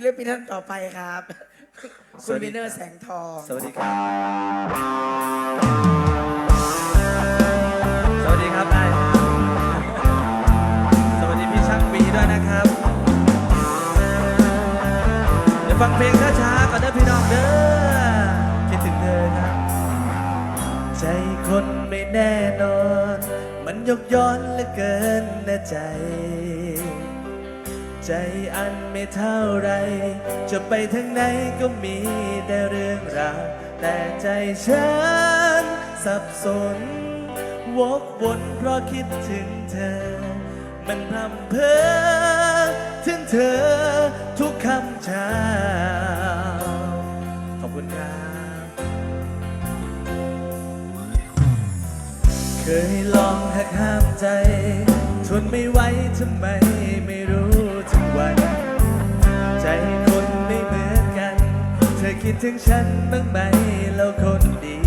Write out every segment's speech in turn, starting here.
ศิลปินท่านต่อไปครับ คุณวินเนอร์แสงทอง สวัสดีครับ สวัสดีครับนายสวัสดีพี่ช่างปีด้วยนะครับ เดี๋ยวฟังเพลงช้าๆก่อนเด้อพี่น้องเด้อ คิดถึงเธอครับ ใจคนไม่แน่นอน มันยกย้อนเหลือเกินนะใจ ใจอันไม่เท่าไร จะไปทางไหนก็มีแต่เรื่องราว แต่ใจฉันสับสน วกวนเพราะคิดถึงเธอ มันพร่ำเพ้อถึงเธอทุกคำเช้าขอบคุณครับ เคยลองหักห้ามใจ ทนไม่ไหวทำไมไม่รู้ ถึงวัน ใจคนไม่เหมือนกัน เธอคิดถึงฉันบ้างไหมแล้วคนดี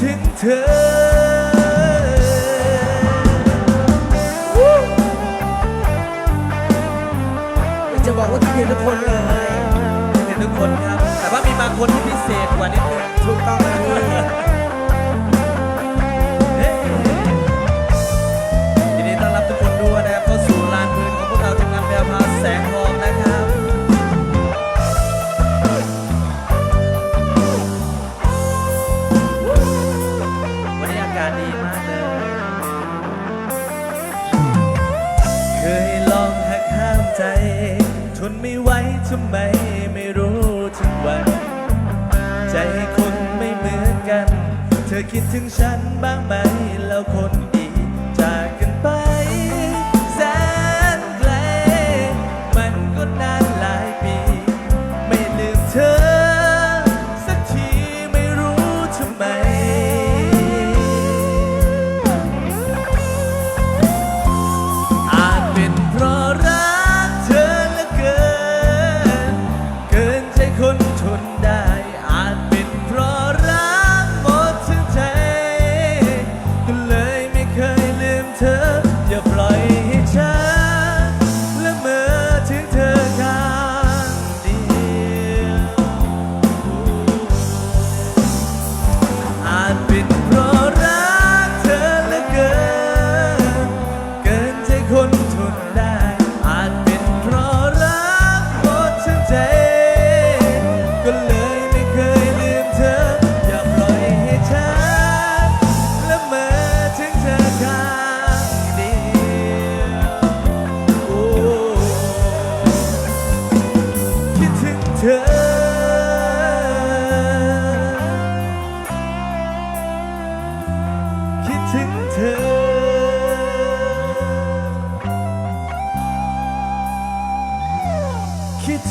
ถึงเธอจะบอกว่าทุกคนทุกคนเลยคิดถึงทุกคนครับ แต่ว่ามีบางคนที่พิเศษกว่านิดนึงถูกต้องนะ ยลองหักห้ามใจ ทนไม่ไหวทำไมไม่รู้ทุกวัน ใจคนไม่เหมือนกัน เธอคิดถึงฉันบ้างไหมแล้วคนดี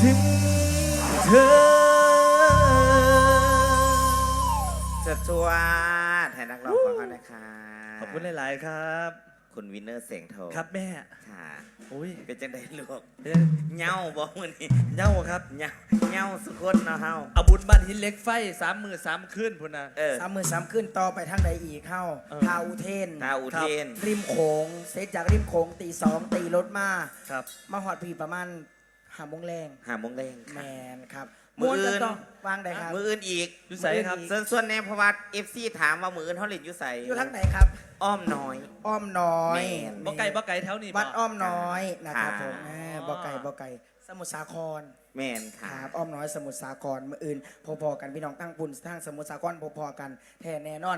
ถึงเธอจะจวดให้นักร้องฟังกันนะคะขอบคุณหลาย ๆ ครับ คุณวินเนอร์เสียงโทครับแม่ ค่ะโอ้ยเป็นจังไดลูกเป็นเหงาบอกมือนี้เย้าครับเหงาเหงาสุกคนเนาะเฮาเอาบุญบ้านหินเหล็กไฟสามมือสามขึ้นพุ่นนะเออสามมือสามขึ้นต่อไปทางใดอีกเข้าเออทาอุเทนตาอุเทน ริมโขงเซตจากริมโขงตีสองตีรถมา ครับ มาหอดพีประมาณ หาโมงแรงหาโมงแรงแมค่ะนครับมื้อวนกันอื่นต่อวางได้ครับ มืออื่นอีกอยู่ใสครับ ส่วนส่วนแนเพราะว่าเอฟซีถามว่ามืออื่นเขาเล่นอยู่ใสอยู่ทางไหนครับ อ้อมน้อย อ้อมน้อยแม่น บ่ไก่บ่ไก่แถวนี้วัดบ่อ้อมน้อยนะครับค่ะผมอ่าบ่ไก่บ่ไก่ สมุทรสาคร แมนคค่ะรับอ้อมน้อยสมุทรสาครเมื่ออื่นพอๆกันพี่น้องตั้งปุ่นทั้งสมุทรสาครพอๆกันแท้แน่นอน